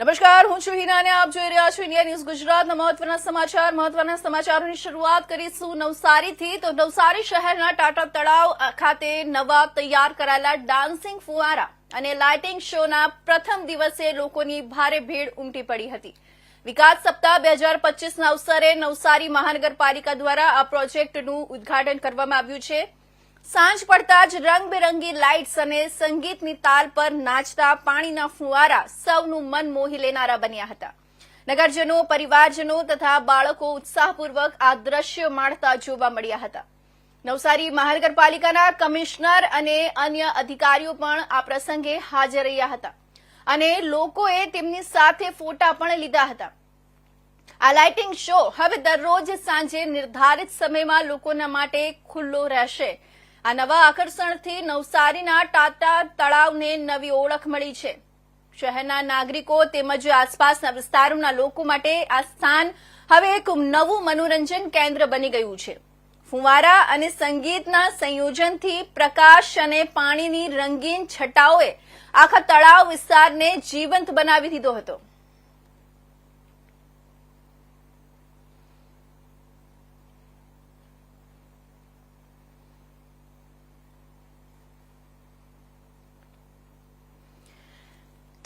નમસ્કાર, હું છું હિના અને આપ જોઈ રહ્યા છો ઇન્ડિયા ન્યૂઝ ગુજરાતના મહત્વના સમાચાર. મહત્વના સમાચારોની શરૂઆત કરીશું નવસારીથી. તો નવસારી શહેરના ટાટા તળાવ ખાતે નવા તૈયાર કરાયેલા ડાન્સિંગ ફુવારા અને લાઇટિંગ શોના પ્રથમ દિવસે લોકોની ભારે ભીડ ઉમટી પડી હતી. વિકાસ સપ્તાહ બે હજાર પચીસના અવસરે નવસારી મહાનગરપાલિકા દ્વારા આ પ્રોજેક્ટનું ઉદ્ઘાટન કરવામાં આવ્યું છે. સાંજ પડતા જ રંગબેરંગી લાઇટ્સ અને સંગીતની તાલ પર નાચતા પાણીના ફુવારા સૌનું મન મોહી લેનારા બન્યા હતા. નગરજનો, પરિવારજનો તથા બાળકો ઉત્સાહપૂર્વક આ દ્રશ્ય માણતા જોવા મળ્યા હતા. નવસારી મહાનગરપાલિકાના કમિશનર અને અન્ય અધિકારીઓ પણ આ પ્રસંગે હાજર રહ્યા હતા અને લોકોએ તેમની સાથે ફોટા પણ લીધા હતા. આ લાઇટિંગ શો હવે દરરોજ સાંજે નિર્ધારિત સમયમાં લોકોના માટે ખુલ્લો રહેશે. આ નવા આકર્ષણથી નવસારીના ટાટા તળાવને નવી ઓળખ મળી છે. શહેરના નાગરિકો તેમજ આસપાસના વિસ્તારોના લોકો માટે આ સ્થાન હવે એક નવું મનોરંજન કેન્દ્ર બની ગયું છે. ફુવારા અને સંગીતના સંયોજનથી પ્રકાશ અને પાણીની રંગીન છટાઓએ આખા તળાવ વિસ્તારને જીવંત બનાવી દીધો હતો.